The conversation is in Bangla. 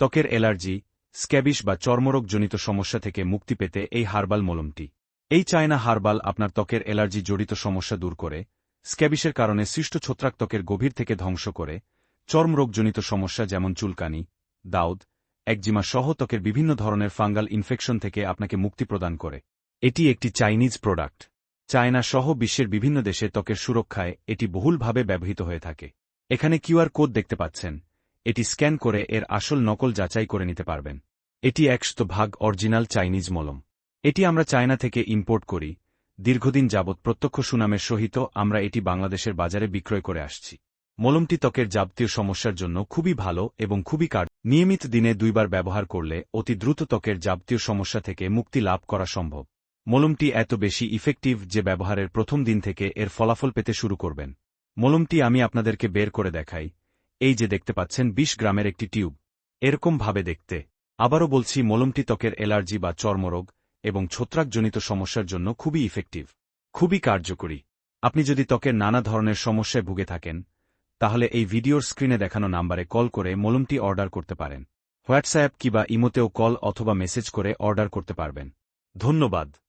ত্বকের অ্যালার্জি, স্ক্যাবিশ বা চর্মরোগজনিত সমস্যা থেকে মুক্তি পেতে এই হার্বাল মলমটি। এই চায়না হার্বাল আপনার ত্বকের অ্যালার্জি জড়িত সমস্যা দূর করে, স্ক্যাবিশের কারণে সৃষ্ট ছত্রাক ত্বকের গভীর থেকে ধ্বংস করে, চর্মরোগজনিত সমস্যা যেমন চুলকানি, দাউদ, একজিমা সহ ত্বকের বিভিন্ন ধরনের ফাঙ্গাল ইনফেকশন থেকে আপনাকে মুক্তি প্রদান করে। এটি একটি চাইনিজ প্রোডাক্ট। চায়না সহ বিশ্বের বিভিন্ন দেশে ত্বকের সুরক্ষায় এটি বহুলভাবে ব্যবহৃত হয়ে থাকে। এখানে কিউআর কোড দেখতে পাচ্ছেন। এটি স্ক্যান করে এর আসল নকল যাচাই করে নিতে পারবেন। এটি একশত ভাগ অরিজিনাল চাইনিজ মলম। এটি আমরা চায়না থেকে ইম্পোর্ট করি। দীর্ঘদিন যাবৎ প্রত্যক্ষ সুনামের সহিত আমরা এটি বাংলাদেশের বাজারে বিক্রয় করে আসছি। মলমটি ত্বকের যাবতীয় সমস্যার জন্য খুবই ভালো এবং খুবই কার নিয়মিত দিনে দুইবার ব্যবহার করলে অতি দ্রুত ত্বকের যাবতীয় সমস্যা থেকে মুক্তি লাভ করা সম্ভব। মলমটি এত বেশি ইফেক্টিভ যে ব্যবহারের প্রথম দিন থেকে এর ফলাফল পেতে শুরু করবেন। মলমটি আমি আপনাদেরকে বের করে দেখাই। এই যে দেখতে পাচ্ছেন ২০ গ্রামের একটি টিউব। এরকম ভাবে দেখতে। আবারও বলছি, মলমটি ত্বকের অ্যালার্জি বা চর্মরোগ এবং ছত্রাকজনিত সমস্যার জন্য খুবই ইফেক্টিভ খুবই কার্যকরী। আপনি যদি ত্বকের নানা ধরনের সমস্যায় ভুগে থাকেন, তাহলে এই ভিডিওর স্ক্রিনে দেখানো নাম্বারে কল করে মলমটি অর্ডার করতে পারেন। হোয়াটসঅ্যাপ কিবা ইমোতেও কল অথবা মেসেজ করে অর্ডার করতে পারবেন। ধন্যবাদ।